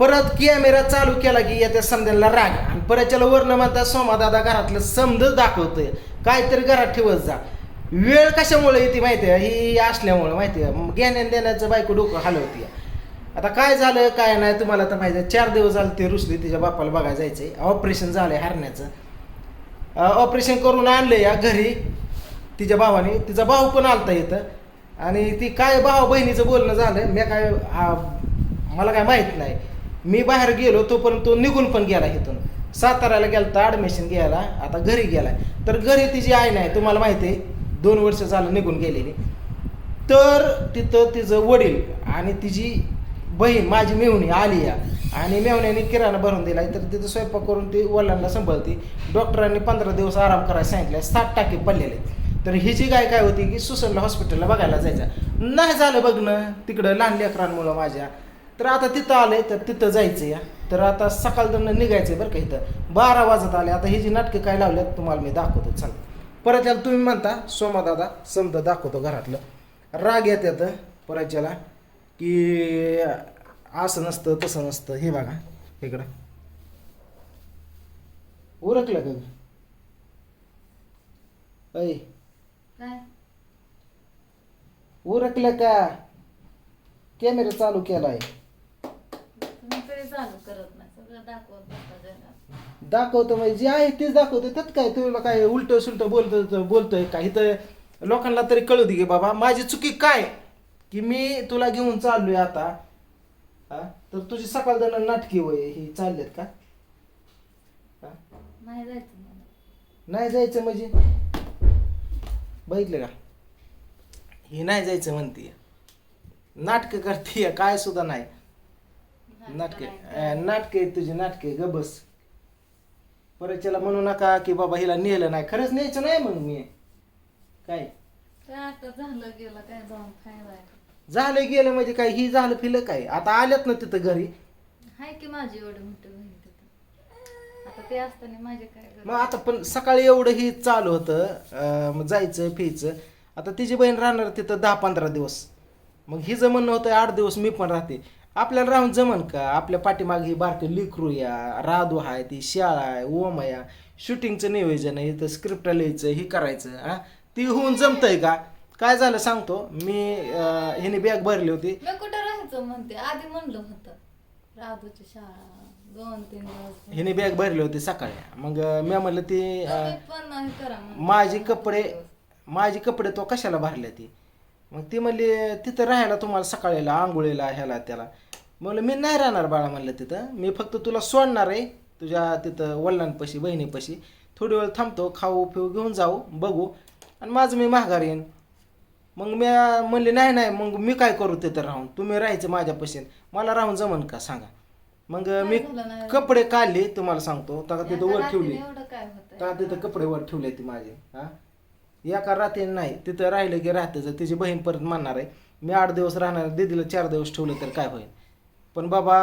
परत कॅमेरा चालू केला की येत्या समजायला राग. आणि परत त्याला वर्ण म्हणता सोमा घरातलं समजच दाखवतोय. काहीतरी घरात ठेवत जा. वेळ कशामुळे येते माहिती आहे ही असल्यामुळे माहिती आहे घेण्यान देण्याचं बायको डोकं हलवती आता काय झालं काय नाही तुम्हाला तर माहिती आहे चार दिवस झाले ते रुसली तिच्या बापाला बघायला जायचंय. ऑपरेशन झालंय हरण्याचं. ऑपरेशन करून आणलं या घरी तिच्या भावाने. तिचा भाऊ पण आलता येतं आणि ती काय भाऊ बहिणीचं बोलणं झालं मी काय मला काय माहीत नाही. मी बाहेर गेलो तोपर्यंत तो निघून पण गेला इथून. साताऱ्याला गेला तर ॲडमिशन घ्यायला आता घरी गेला तर घरी तिची आई नाही तुम्हाला माहिती आहे दोन वर्ष झालं निघून गेलेली. तर तिथं तिचं वडील आणि तिची बहीण माझी मेहुणी आली या. आणि मेहुण्याने किराणा भरून दिला तर तिथं स्वयंपाक करून ती वडिलांना सांभाळते. डॉक्टरांनी पंधरा दिवस आराम करायला सांगितलं सात टाके पडलेले. तर हिची गाय काय होती की सुसनला हॉस्पिटलला बघायला जायचं. नाही झालं बघणं तिकडं लहान लेकरांमुळं माझ्या. तर आता तिथं आलंय तर तिथं जायचं या तर आता सकाळ दरनं निघायचंय बरं का इथं. बारा वाजत आले आता ही जी नाटकं काय लावल्यात तुम्हाला मी दाखवतो चला. परत याला तुम्ही म्हणता सोमा दादा समजा दाखवतो घरातलं. राग येत येतं परत याला की असं नसतं तसं नसतं हे बघा इकडं. उरकलं का? ऐ. काय? उरकलं का? कॅमेरा चालू केलाय. तुम्ही तरी चालू करत नाही सगळं दाखवत म्हणजे जे आहे तेच दाखवतो त्यात काय तुला काय उलट सुलट बोलतो बोलतोय का? इथं लोकांना तरी कळू दे की बाबा माझी चुकी काय? की मी तुला घेऊन चाललोय आता. हा? तर तुझी सकाळ जण नाटकी वय ही चाललेत का? हा? नाही जायचं मला. नाही जायचं म्हणजे? बघितलं का? ही नाही जायचं म्हणते नाटकं करते काय सुद्धा नाही. नाटके. नाटके तुझी नाटके ग बस. परत त्याला म्हणू नका की बाबा हिला नेलं नाही. खरंच न्यायचं नाही मग मी. काय? काय आता झालं गेलं काय जाऊन झालं गेलं म्हणजे काय? ही झालं फिलं काय? आता आल्यात ना तिथं घरी. हाय की माझी एवढी मोठी बहीण तिथं. आता ते असताना माझे काय गरज? मग आता पण सकाळी एवढं ही चालू होतं. अं, मग जायचं फियचं आता तिची बहीण राहणार तिथं दहा पंधरा दिवस. मग हिचं म्हणणं होतं आठ दिवस मी पण राहते. आपल्याला राहून जमन का? आपल्या पाठीमागे ही बारके लिकरू या राधू आहे ती शाळा आहे ओम आहे शूटिंगचं नियोजन आहे इथं स्क्रिप्ट लिहायचं हे करायचं हा? ती होऊन जमतंय का? काय झालं सांगतो. मी अं, हिने बॅग भरली होती. मी कुठं राहायचं म्हणते? आधी म्हणलं होतं. राधूची शाळा दोन तीन दिवस. हिने बॅग भरली होती सकाळी. मग अं, मी म्हणलं ती अं, तुम्ही पण हे करा म्हणते. माझे कपडे माझे कपडे तो कशाला भरले ती? मग ती म्हणली तिथं राहायला तुम्हाला सकाळीला आंघोळीला ह्याला त्याला. म्हणलं मी नाही राहणार बाळा म्हणलं तिथं. मी फक्त तुला सोडणार आहे तुझ्या तिथं वडिलांपाशी बहिणीपाशी. थोडी वेळ थांबतो खाऊ पिऊ घेऊन जाऊ बघू. आणि माझं मी माघार येईन. मग मी म्हणले नाही नाही मग मी काय करू तिथं राहून? तुम्ही राहायचं माझ्यापाशी. मला राहून जमन का? सांगा. मग मी? कपडे काढले तुम्हाला सांगतो. तर तिथं वर ठेवली. तिथं कपडे वर ठेवले ती माझे हा. एका रात्री नाही तिथं राहिलं की राहतेच तिची बहीण परत म्हणणार आहे मी आठ दिवस राहणार दीदीला चार दिवस ठेवलं तर काय होईल? पण बाबा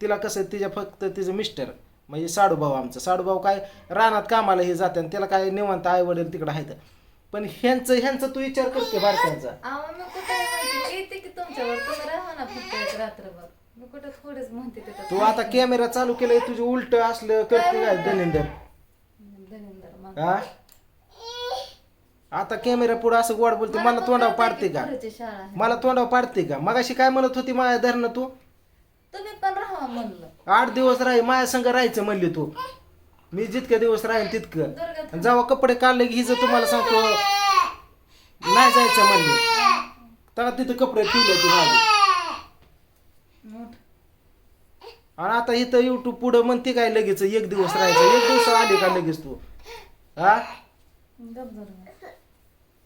तिला कसं तिच्या फक्त तिचं मिस्टर म्हणजे साडूभाऊ आमचं. साडूभाऊ काय रानात कामाला हे जाते आणि त्याला काय निवांत आई वडील तिकडं आहेत. पण ह्यांचं ह्यांचा तू विचार करते बारक्यांचा. अहो मी कुठे म्हणते येते की तुमच्यावर तुम्ही राहा ना फक्त एक रात्रभर. मी कुठं थोडेच म्हणते तिथं. तू आता कॅमेरा चालू केलाय तुझं उलट असलं करते काय धनिंदर? हा आता कॅमेरा पुढे असं गोड बोलते मला तोंडावर पाडते का? पोरीची शाळा. आहे. मला तोंडावर पाडते का? मगाशी काय म्हणत होती माझ्या धरणं तू? तुम्ही पण राहा म्हणलं. आठ दिवस राही माझ्या संग राहायचं म्हणली तू. मी जितके दिवस राहीन तितकं. आणि जेव्हा कपडे काढले की हिचं तुम्हाला सांगतो नाही जायचं म्हणली. तेव्हा तिथं कपडे ठेवले ती माझे आणि आता इथं युट्यूब पुढं म्हणते काय लगेच एक दिवस राहायचं. एक दिवस आली का लगेच तू? हा गप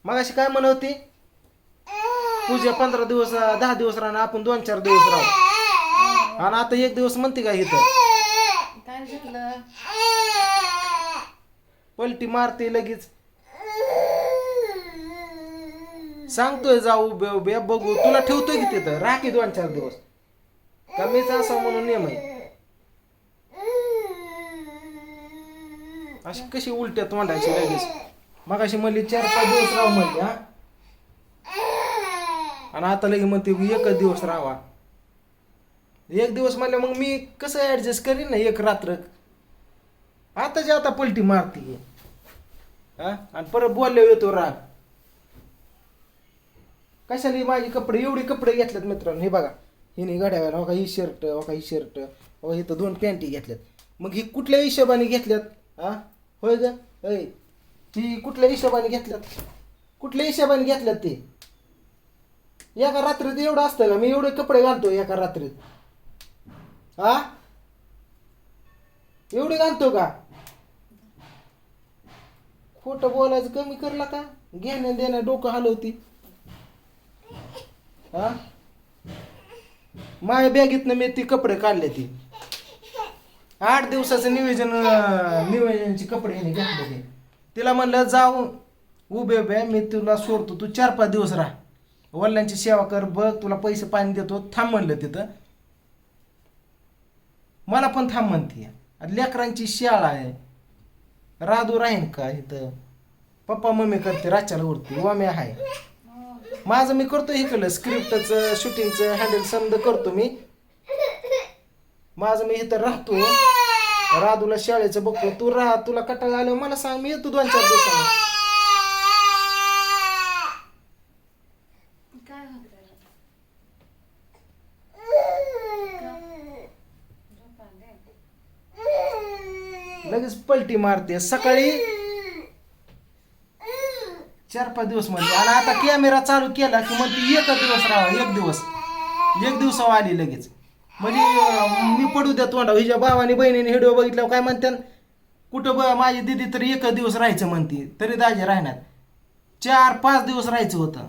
मग अशी काय म्हणत होती? पूजा पंधरा दिवस दहा दिवस राहणार आपण दोन चार दिवस राहू. आणि आता एक दिवस म्हणते का इथं? काय झालं पलटी मारते लगेच. सांगतोय जाऊ उभे उभे बघू. तुला ठेवतोय की तिथं? राखी दोन चार दिवस. कमीच असा म्हणून नियम आहे अशी कशी उलट्यात तोंडायची लगेच. मग अशी म्हणली चार पाच दिवस राहा म्हणली हा. आणि आता लगे म्हणते की एकच दिवस राहा एक दिवस म्हणलं मग मी कसं ऍडजस्ट करीन ना एक रात्र? आता जे आता पलटी मारते हा? आणि परत बोलल्यावर येतो राग कशाला माझे कपडे एवढे कपडे घेतलेत मित्रांनो हे बघा. हिने घड्यावर हो का ही शर्ट हो का ही शर्ट हो इथं दोन पॅन्टी घेतल्यात. मग ही कुठल्या हिशोबाने घेतल्यात? हा? होय ग? होय ती कुठल्या हिशोबाने घेतल्यात? कुठल्या हिशोबाने घेतल्यात ते? एका रात्रीत एवढं असतं का? मी एवढे कपडे घालतो एका रात्रीत. आ? एवढे घालतो का? खोटं बोलायचं कमी करला का? घेण्या देण्या डोकं हलवती. हा माझ्या बॅगेतनं मी ती कपडे काढले ती. आठ दिवसाचं नियोजन नियोजनाचे कपडे हिने घेतले ते. तिला म्हणलं जाऊ उभे उभे मी तुला सोडतो तू चार पाच दिवस राहा. वडिलांची सेवा कर बघ तुला पैसे पाणी देतो थांब म्हणलं तिथं. मला पण थांब म्हणते लेकरांची शाळा आहे. राधू राहीन का इथं? पप्पा मम्मी करते राच्याला उरते वामी आहे. माझं मी करतो इकडलं स्क्रिप्टचं शूटिंगचं हँडल समज करतो मी. माझं मी इथं राहतो. राधूला शाळेचं बघतो. तू राहा तुला कटाळा आल्यावर मला सांग मी येतो दोन चार दिवसांनी. काय होत लगेच पलटी मारते. सकाळी चार पाच दिवस म्हणजे आणि आता कॅमेरा चालू केला की म्हणते एक दिवस राहा एक दिवस. एक दिवसावर आली लगेच. म्हणजे मी पडू द्या तोंडावर. हिच्या भावाने बहिणीने हिडिओ बघितल्यावर काय म्हणते कुठं ब माझी दिदी तर एक दिवस राहायचं म्हणते तरी दाजी राहणार. चार पाच दिवस राहायचं होतं.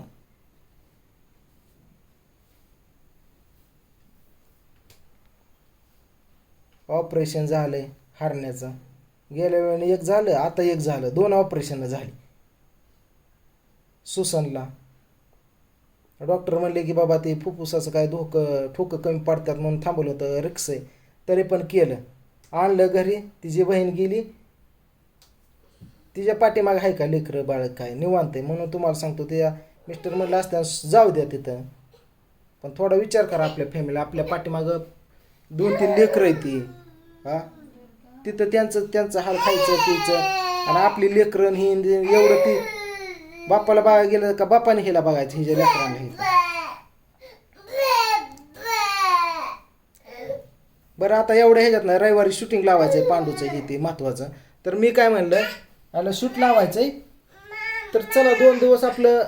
ऑपरेशन झालंय हारण्याचं. गेल्या वेळेने एक झालं आता एक झालं. दोन ऑपरेशन झाली. सुसनला डॉक्टर म्हणले की बाबा ते फुफ्फुसाचं काय धोकं ठोकं कमी पडतात म्हणून थांबवलं होतं रिक्स आहे. तरी पण केलं. आणलं घरी तिची बहीण गेली. तिच्या पाठीमागे आहे का लेकरं बाळक काय? निवांत आहे म्हणून तुम्हाला सांगतो त्या मिस्टर म्हणलं असत्या जाऊ द्या तिथं. पण थोडा विचार करा आपल्या फॅमिली आपल्या पाठीमागं दोन तीन लेकरं आहे ती. हा? तिथं त्यांचं त्यांचं हाल खायचं पियचं. आणि आपली लेकरं ही एवढं ती बापाला बघा गेलं का बापाने हिला बघायचं हिच्या लेकरांना हे बरं आता एवढ्या ह्याच्यात नाही रविवारी शूटिंग लावायचं आहे पांडूचं हे ते महत्वाचं. तर मी काय म्हणलं आला शूट लावायचं आहे तर चला दोन दिवस आपलं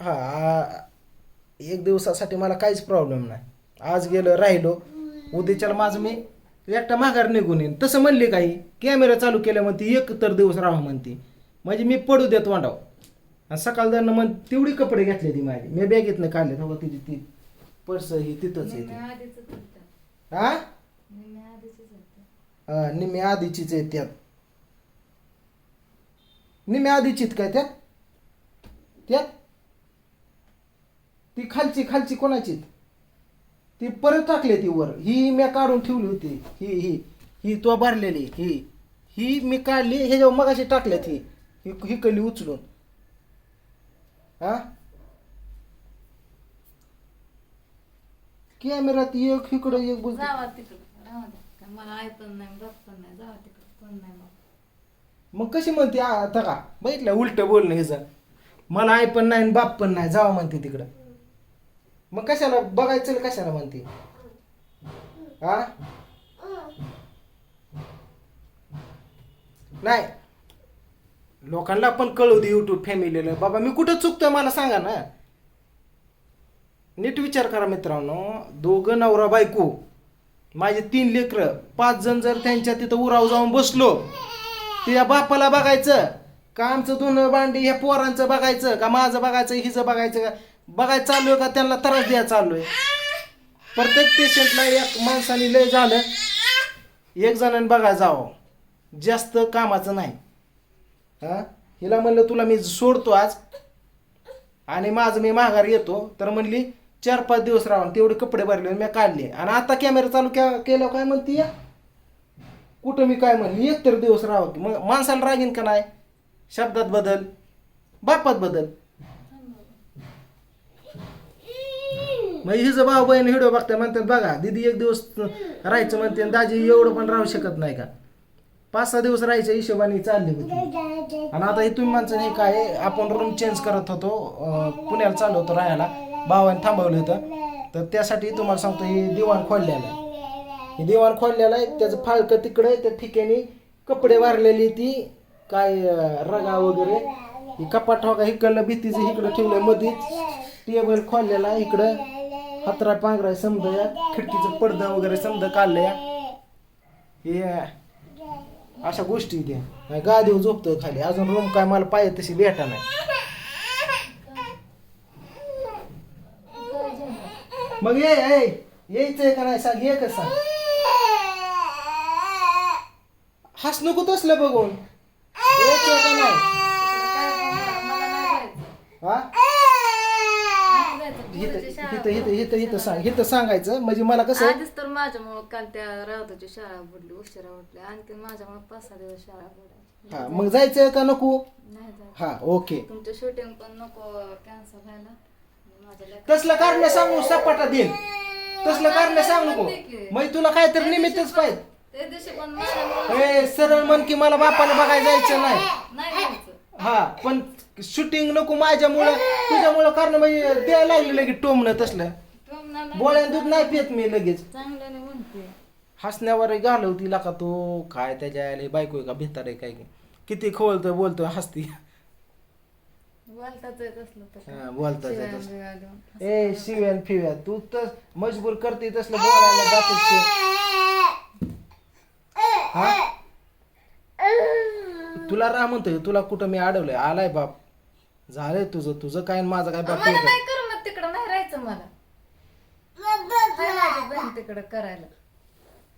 हा एक दिवसासाठी मला काहीच प्रॉब्लेम नाही. आज गेलं राहिलो. उद्याच्याला माझं मी एकटा माघार निघून येईन. तसं म्हणली काही कॅमेरा चालू केल्या म्हणते एक तर दिवस राहा म्हणते. म्हणजे मी पडू देत वांडाव. आणि सकाळ दरनं म्हण तेवढी कपडे घेतले ती माझी. मी बॅगेतनं काढले. हो तिची ती पर्स ही तिथंच आहे ती. आधीच होतं. हा हा, निम्मी आधीचीच आहे त्यात. निम्मी आधीचीत काय त्यात? त्यात? ती खालची खालची कोणाचीत? ती परत टाकली ती वर. ही मी काढून ठेवली होती. ही ही ही तो भरलेली. ही ही मी काढली. हे जेव्हा मगाशी टाकल्यात ही. ही ही कली उचलून. हा? कॅमेरात एक इकडं एक बोलतो. जावा तिकडं. राहू द्या. मला पण नाही बाप पण नाही. जावा तिकडं. कोण नाही बाप मग कशी म्हणते आ- आता का? बघितलं उलट बोलणं हिचं मला आई पण नाही आणि बाप पण नाही. जावा म्हणते तिकडं. मग कशाला? बघायचं कशाला म्हणते? हा? नाही. लोकांना पण कळू दे युट्यूब फॅमिलीला बाबा मी कुठं चुकतोय मला सांगा ना. नीट विचार करा मित्रांनो. दोघं नवरा बायको. माझे तीन लेकरं. पाच जण जर त्यांच्या तिथं उराव जाऊन बसलो त्या बापाला बघायचं. का आमचं दोन भांडी ह्या पोरांचं बघायचं? का माझं बघायचं हिचं बघायचं? का बघायचं चालू आहे का? त्यांना त्रास द्या चालू आहे. प्रत्येक पेशंटला एक माणसाने लय झालं. एक जणांनी बघायला जावं. जास्त कामाचं नाही. हा? हिला म्हणलं तुला मी सोडतो आज. आणि माझं मी माघार येतो. तर म्हणली चार पाच दिवस राहून तेवढे कपडे भरले मी काढले. आणि आता कॅमेरा चालू के केल्यावर काय म्हणते या? कुठं मी काय म्हणली एक तर दिवस राहावं की मग माणसाला रागीन का नाही? शब्दात बदल बापात बदल. मग हिचं भाऊ बहीण हिडो बघताय म्हणतात बघा दिदी एक दिवस राहायचं म्हणते आणि दाजी एवढं पण राहू शकत नाही का? पाच सहा दिवस राहायच्या हिशोबाने चालली होती. आणि आता हे तुम्ही माणसं हे काय आपण रूम चेंज करत होतो पुण्याला चाललो होतो राहायला. भावाने थांबवलं होतं. तर त्यासाठी तुम्हाला सांगतो हे दिवाण खोललेलं आहे. हे दिवाण खोललेलं आहे. त्याचं फाळकं तिकडे त्या ठिकाणी कपडे वारलेली ती काय रगा वगैरे. ही कपाट हो का इकडलं भीतीचं इकडं ठेवलंय मध्येच टेबल खोललेला आहे इकडं. हत्रा पांघरा समजा खिडकीचं पडदा वगैरे समजा काढलं या हे अशा गोष्टी नाही गादीवर झोपतोय खाली. अजून रूम काय मला पाहिजे तशी भेटा नाही. मग ये ये. यायचंय का नाही सांग ये का सांग. हस नको तसलं बघून? यायचंय का नाही. हा? जायचं. इथं सांगायचं. म्हणजे मला कसं आधीच तर माझ्यामुळं काल त्या राहताची शाळा बुडली उशिरा उठली आणखी माझ्यामुळे पाच सहा दिवस शाळा बुडायची हा मग जायचंय का नको? नाही जायचं. हा ओके. तुमचं शूटिंग पण नको कॅन्सल व्हायला. माझ्या तसलं कारण सांगू सपाटा देईन. तसलं कारण सांगू नको. मग तुला काहीतरी निमित्तच पाहिजे. त्या दिवशी पण माझ्यामुळं ए सरळ म्हण की मला बापाने बघायला जायचं नाही. नाही जायचं. हा पण शूटिंग नको माझ्यामुळं तुझ्यामुळं कारण म्हणजे द्यायला लागलं लगेच टोमणं तसलं. बोळ्यान दूध नाही पित मी लगेच म्हणते हसण्यावर घालवती का तो काय त्याच्या आले बायको आहे का भितार आहे काय की. किती खोलतोय बोलतोय हसती बोलताच येत असलं तर हा, बोलताच येत शिव्या असलं. बिव्या देऊन. ए शिव्यान फिव्या तू तर मजबूर करते तसलं बोलायला जातेस ते. हा तुला राह म्हणतोय तुला कुठं मी अडवलंय? आलाय बाप. झालंय तुझं तुझं काय आणि माझं काय बाप मला तिकडं नाही राहायचं मला. हाय माझी बहीण तिकडं करायला.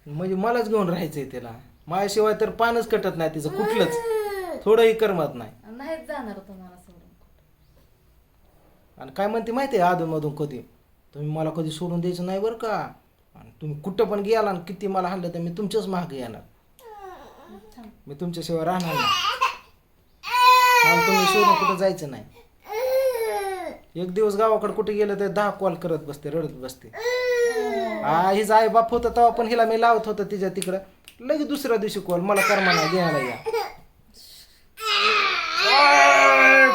म्हणजे मलाच घेऊन राहायचंय तिला. माझ्याशिवाय तर पानच कटत नाही तिचं कुठलंच. थोडंही करमत नाही. नाहीच जाणार तुम्हाला सोडून आणि काय म्हणते माहिती आहे अधूनमधून कधी? तुम्ही मला कधी सोडून द्यायचं नाही बरं का? आणि तुम्ही कुठं पण गेला आणि किती मला हाणलं तर मी तुमच्याच मागे येणार. मी तुमच्याशिवाय राहणार नाही. मला तुम्ही सोडून कुठं जायचं नाही. एक दिवस गावाकडे कुठे गेलं तर दहा कॉल करत बसते रडत बसते. हा हिचा आई बाप होता तेव्हा पण हिला मी लावत होतं तिच्या तिकडं. लगेच दुसऱ्या दिवशी कॉल मला कर्मा नाही घ्यायला या.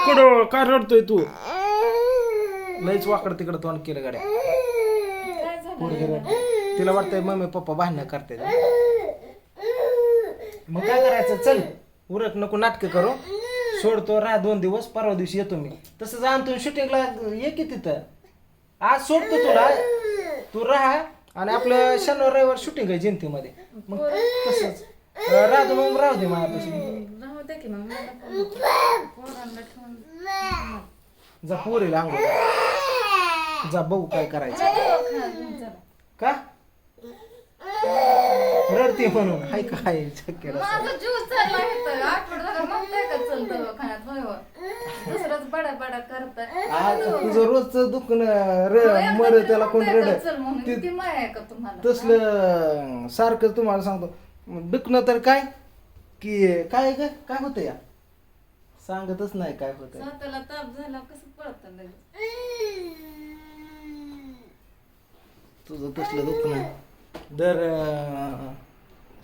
कुठं? काय रडतोय तू? लईच वाकड तिकडं तोंड केलं गाड्या. तिला वाटतंय मम्मी पप्पा भांडणं करते मग काय करायचं? चल उरक नको नाटकं करू. सोडतो राहा दोन दिवस परवा दिवशी येतो मी. तसं जाण तू शूटिंगला ये की तिथं. आज सोडतो तुला. तू राहा आणि आपलं शनिवार रविवार शूटिंग आहे जयंतीमध्ये मग तसंच. राहतो मग राहू दे माझ्यापाशी. राहू दे की मग मला पण नको. पोरांना ठेवून जा पोरीला आंघोळ घाल. जा बघू काय करायचं. चला. का? रडते म्हणून. हाय काय शक्य माझा जीव चालला आहे आठवड झाला मग काय का चल दवाखान्यात? होय होय. दुसरंच बडा बडा करताय आज तुझं रोजचं दुखणं र मर त्याला कोण रड चल म्हणून किती माया आहे का तुम्हाला? तसलं सारखं तुम्हाला सांगतो. दुखणं तर काय? की काय ग? काय होतं या? सांगतच नाही काय होतं स्वतःला ताप झाला कसं पळत लगेच? तुझं तसलं दुखणं. दर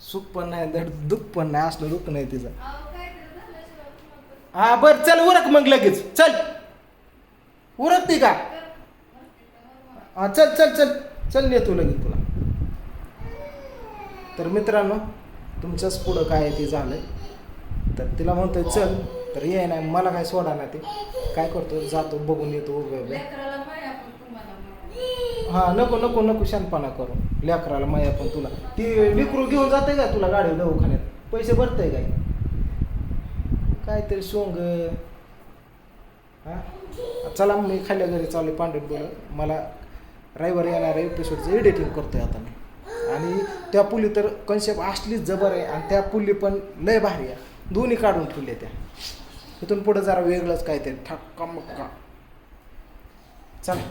सुख पण नाही दर दुःख पण नाही असलं दुःख नाही तिचं. हा बर चल उरक मग लगेच. चल. उरक ती का? हा चल चल चल. चल नेतो लगेच तुला. तर मित्रांनो तुमच्याच पुढं काय आहे ते झालंय. तर तिला म्हणतोय चल तर ये नाही मला काय सोडा ना ते. काय करतो जातो बघून येतो उभे उभे लेकराला माया पण तुम्हाला माया. हा नको नको नको शानपणा करू. लेकराला माया पण तुला. ती विकरू घेऊन जाते का तुला गाडी दवाखान्यात? पैसे भरतंय काय? काहीतरी सोंग. हा? चला मी खाल्ल्या घरी चालू पांढरे बोल मला रविवारी येणाऱ्या एपिसोडचं एडिटिंग करतोय आता मी. आणि त्या पुली तर कन्सेप्ट असलीच जबर आहे. आणि त्या पुली पण लय भारी आहे. दोन्ही काढून ठेवल्या त्या. इथून पुढे जरा वेगळंच काहीतरी. ठक्का मक्का. चला.